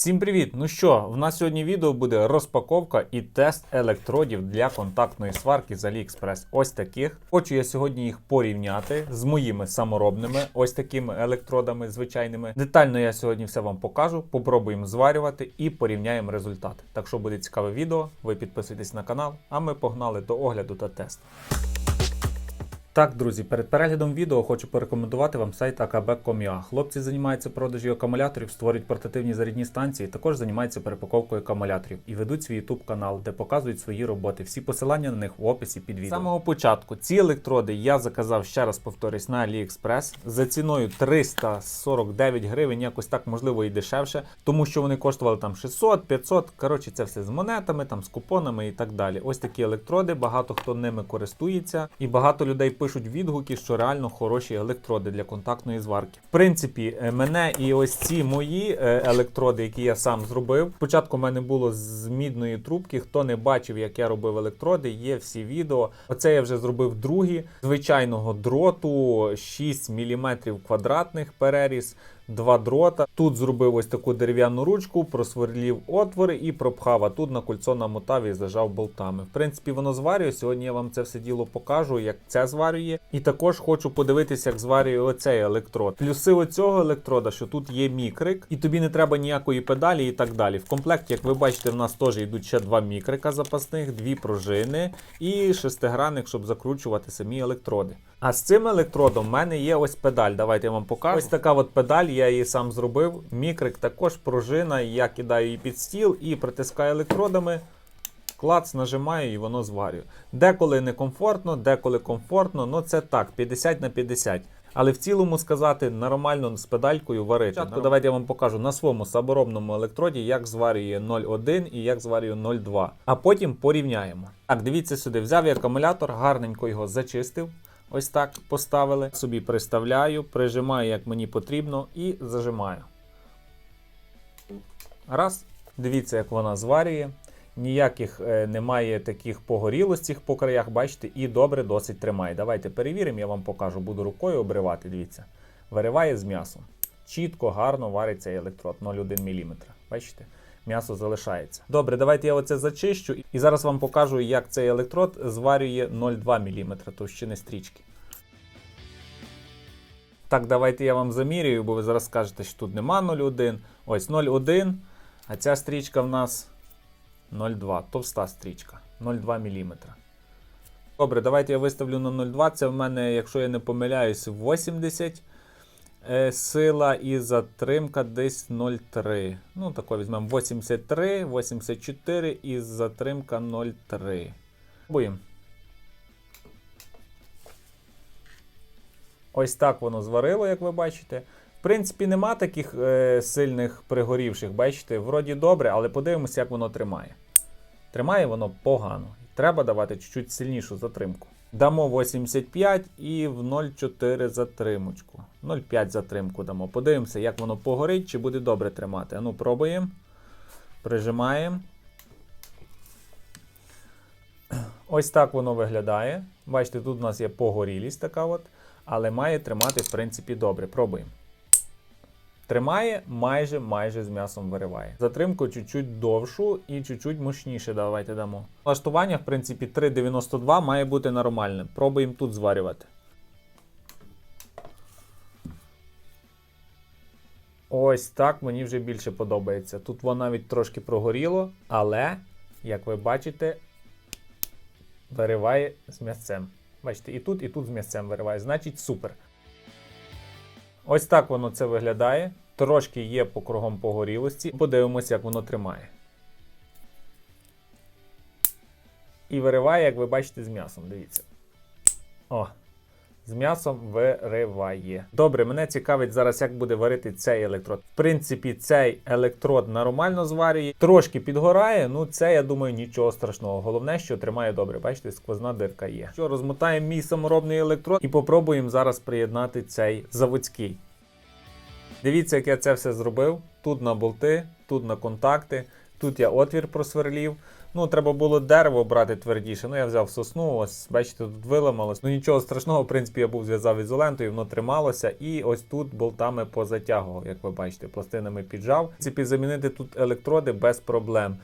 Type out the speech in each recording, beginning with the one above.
Всім привіт! Ну що, в нас сьогодні відео буде розпаковка і тест електродів для контактної сварки з AliExpress. Ось таких. Хочу я сьогодні їх порівняти з моїми саморобними, ось такими електродами звичайними. Детально я сьогодні все вам покажу, попробуємо зварювати і порівняємо результати. Так що буде цікаве відео, ви підписуйтесь на канал, а ми погнали до огляду та тесту. Так, друзі, перед переглядом відео хочу порекомендувати вам сайт akb.com.ua. Хлопці займаються продажі акумуляторів, створюють портативні зарядні станції, також займаються перепаковкою акумуляторів і ведуть свій YouTube канал, де показують свої роботи. Всі посилання на них в описі під відео. З самого початку ці електроди я заказав ще раз повторюсь на AliExpress за ціною 349 гривень, якось так можливо і дешевше, тому що вони коштували там 600, 500. Коротше, це все з монетами, там з купонами і так далі. Ось такі електроди, багато хто ними користується, і багато людей пишуть відгуки, що реально хороші електроди для контактної зварки. В принципі, е, мене і ось ці мої е, електроди, які я сам зробив. Спочатку в мене було з мідної трубки. Хто не бачив, як я робив електроди, є всі відео. Оце я вже зробив другі звичайного дроту 6 мм квадратних переріз. Два дрота. Тут зробив ось таку дерев'яну ручку, просверлів отвори і пропхав. А тут на кольцо намотав і зажав болтами. В принципі, воно зварює. Сьогодні я вам це все діло покажу, як це зварює. І також хочу подивитися, як зварює оцей електрод. Плюси оцього електрода, що тут є мікрик, і тобі не треба ніякої педалі і так далі. В комплекті, як ви бачите, в нас теж йдуть ще два мікрика запасних, дві пружини і шестигранник, щоб закручувати самі електроди. А з цим електродом в мене є ось педаль. Давайте я вам покажу. Ось така от педаль, я її сам зробив. Мікрик також пружина. Я кидаю її під стіл і притискаю електродами. Клац нажимаю і воно зварює. Деколи некомфортно, деколи комфортно, ну це так, 50 на 50. Але в цілому сказати нормально з педалькою варити. Спочатку давайте я вам покажу на своєму саморобному електроді, як зварює 0,1 і як зварює 0,2. А потім порівняємо. Так, дивіться сюди, взяв я акумулятор, гарненько його зачистив. Ось так поставили. Собі приставляю, прижимаю, як мені потрібно, і зажимаю. Раз. Дивіться, як вона зварює. Ніяких е, немає таких погорілостей по краях, бачите, і добре досить тримає. Давайте перевіримо, я вам покажу. Буду рукою обривати. Дивіться. Вириває з м'ясом. Чітко, гарно варить цей електрод 0,1 мм. Бачите? М'ясо залишається. Добре, давайте я оце зачищу і зараз вам покажу, як цей електрод зварює 0,2 мм товщини стрічки. Так, давайте я вам замірюю, бо ви зараз скажете, що тут нема 0,1. Ось 0,1, а ця стрічка в нас 0,2, товста стрічка, 0,2 мм. Добре, давайте я виставлю на 0,2. Це в мене, якщо я не помиляюсь, 80 е, сила і затримка десь 0,3. Ну, тако візьмемо 83, 84 і затримка 0,3. Пробуємо. Ось так воно зварило, як ви бачите. В принципі, нема таких е, сильних пригорівших, бачите, вроді добре, але подивимося, як воно тримає. Тримає воно погано. Треба давати чуть-чуть сильнішу затримку. Дамо 85 і в 0,4 затримочку. 0,5 затримку дамо. Подивимося, як воно погорить, чи буде добре тримати. Ану, пробуємо. Прижимаємо. Ось так воно виглядає. Бачите, тут у нас є погорілість така от, але має тримати, в принципі, добре. Пробуємо. Тримає майже майже з м'ясом вириває. Затримку чуть-чуть довшу і чуть-чуть мощніше давайте дамо. Влаштування, в принципі, 3,92 має бути нормальним. Пробуємо тут зварювати. Ось так мені вже більше подобається. Тут воно навіть трошки прогоріло, але, як ви бачите, вириває з м'ясцем. Бачите, і тут, і тут з м'ясцем вириває. Значить, супер. Ось так воно це виглядає. Трошки є по кругом погорілості. Подивимося, як воно тримає. І вириває, як ви бачите, з м'ясом. Дивіться. О, з м'ясом вириває. Добре, мене цікавить зараз, як буде варити цей електрод. В принципі, цей електрод нормально зварює. Трошки підгорає, ну це, я думаю, нічого страшного. Головне, що тримає добре. Бачите, сквозна дирка є. Що, розмотаємо мій саморобний електрод і попробуємо зараз приєднати цей заводський. Дивіться, як я це все зробив. Тут на болти, тут на контакти. Тут я отвір просверлів. Ну, треба було дерево брати твердіше. Ну, я взяв сосну, ось бачите, тут виламалось. Ну нічого страшного, в принципі, я був зв'язав ізолентою, воно трималося. І ось тут болтами позатягував, як ви бачите, пластинами піджав. В принципі, замінити тут електроди без проблем.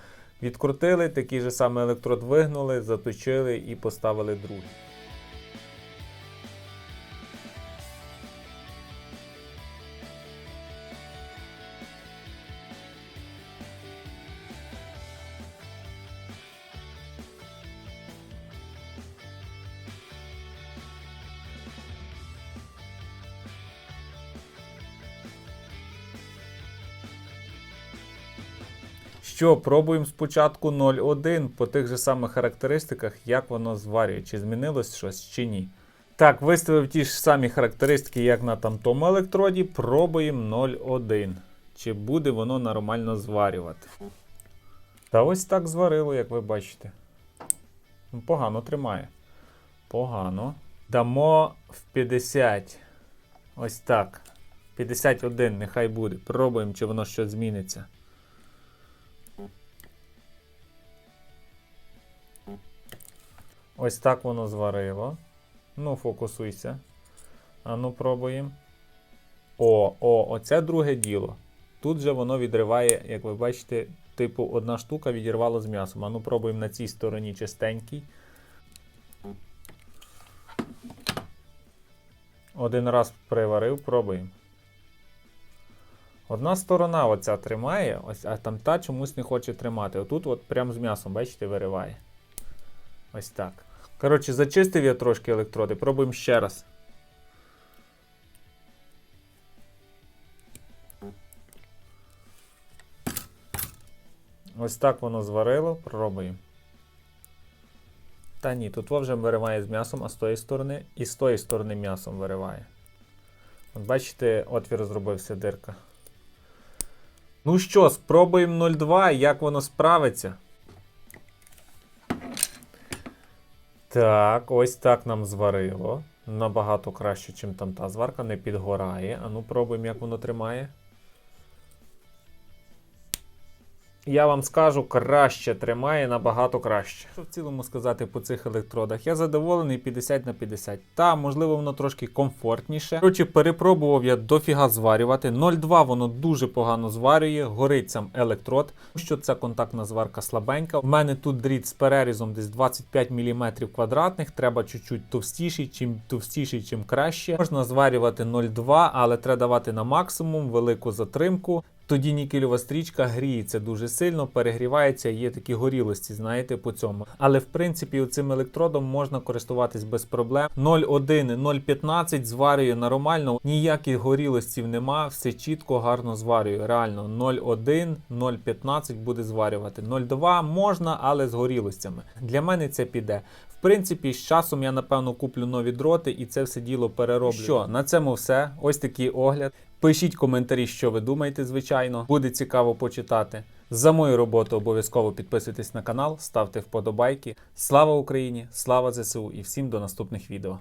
Відкрутили, такий же самий електрод вигнули, заточили і поставили другий. Що, пробуємо спочатку 0.1 по тих же самих характеристиках, як воно зварює, чи змінилось щось, чи ні. Так, виставив ті ж самі характеристики, як на там тому електроді. Пробуємо 0.1. Чи буде воно нормально зварювати. Та ось так зварило, як ви бачите. Ну, Погано тримає. Погано. Дамо в 50. Ось так. 51, нехай буде. Пробуємо, чи воно щось зміниться. Ось так воно зварило. Ну, фокусуйся. А ну, пробуємо. О, о, оце друге діло. Тут же воно відриває, як ви бачите, типу, одна штука відірвало з м'ясом. А ну пробуємо на цій стороні чистенький. Один раз приварив, пробуємо. Одна сторона оця тримає, ось, а там та чомусь не хоче тримати. Отут от прям з м'ясом, бачите, вириває. Ось так. Коротше, зачистив я трошки електроди. Пробуємо ще раз. Ось так воно зварило. Пробуємо. Та ні, тут вже вириває з м'ясом, а з тої сторони і з тої сторони м'ясом вириває. От бачите, отвір зробився дирка. Ну що, спробуємо 0,2, як воно справиться. Так, ось так нам зварило. Набагато краще, ніж там та зварка, не підгорає. А ну пробуємо, як воно тримає. Я вам скажу, краще тримає, набагато краще. Що в цілому сказати по цих електродах? Я задоволений 50 на 50. Та, можливо, воно трошки комфортніше. Коротше, перепробував я дофіга зварювати. 0,2 воно дуже погано зварює, горить сам електрод. Що ця контактна зварка слабенька. У мене тут дріт з перерізом десь 25 мм квадратних. Треба чуть-чуть товстіший, чим товстіший, чим краще. Можна зварювати 0,2, але треба давати на максимум велику затримку. Тоді нікельова стрічка гріється дуже сильно, перегрівається, є такі горілості, знаєте, по цьому. Але в принципі цим електродом можна користуватись без проблем. 0,1, 0,15 зварює нормально, ніяких горілостів нема, все чітко, гарно зварює. Реально 0,1, 0,15 буде зварювати. 0,2 можна, але з горілостями. Для мене це піде. В принципі, з часом я напевно куплю нові дроти і це все діло перероблю. Що, на цьому все. Ось такий огляд. Пишіть коментарі, що ви думаєте, звичайно. Буде цікаво почитати. За мою роботу обов'язково підписуйтесь на канал, ставте вподобайки. Слава Україні! Слава ЗСУ і всім до наступних відео.